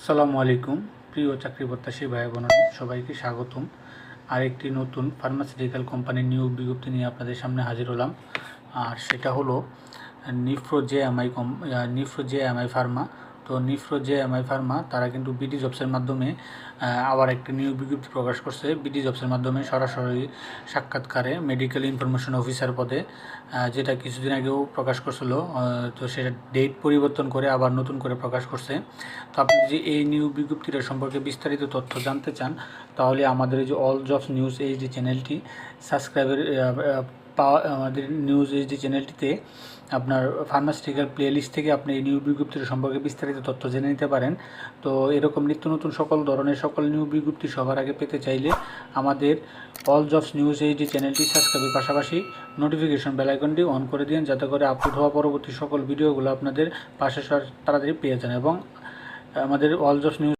আসসালামু আলাইকুম। প্রিয় চাকরি প্রত্যাশী ভাই বোন সবাইকে স্বাগতম। আরেকটি নতুন ফার্মাসিউটিক্যাল কোম্পানির নিয়োগ বিজ্ঞপ্তি নিয়ে আপনাদের সামনে হাজির হলাম। আর সেটা হলো নিফ্রো জে এমআই কম নিফ্রো জে এমআই ফার্মা তো নিফ্রো জে এমআই ফার্মা, তারা কিন্তু বিডি জবসের মাধ্যমে আবার একটি নিয়োগ বিজ্ঞপ্তি প্রকাশ করছে। বিডি জবসের মাধ্যমে সরাসরি সাক্ষাৎকারে মেডিকেল ইনফরমেশন অফিসার পদে যেটা কিছুদিন আগেও প্রকাশ করছিল তো সেটা ডেট পরিবর্তন করে আবার নতুন করে প্রকাশ করছে। তো আপনি যদি এই নিয়োগ বিজ্ঞপ্তিটা সম্পর্কে বিস্তারিত তথ্য জানতে চান, তাহলে আমাদের এই যে অল জবস নিউজ এইচডি চ্যানেলটি সাবস্ক্রাইবের পাওয়া, আমাদের নিউজ এইচডি চ্যানেলটিতে আপনার ফার্মাসিউটিক্যাল প্লেলিস্ট থেকে আপনি এই নিউ বিজ্ঞপ্তির সম্পর্কে বিস্তারিত তথ্য জেনে নিতে পারেন। তো এরকম নিত্য নতুন সকল ধরনের সকল নিউ বিজ্ঞপ্তি সবার আগে পেতে চাইলে আমাদের অল জবস নিউজ এইচডি চ্যানেলটি সাবস্ক্রাইবের পাশাপাশি নোটিফিকেশন বেল আইকনটি অন করে দিন, যাতে করে আপলোড হওয়া পরবর্তী সকল ভিডিওগুলো আপনাদের পাশে তাড়াতাড়ি পেয়ে যান। এবং আমাদের অল জবস নিউজ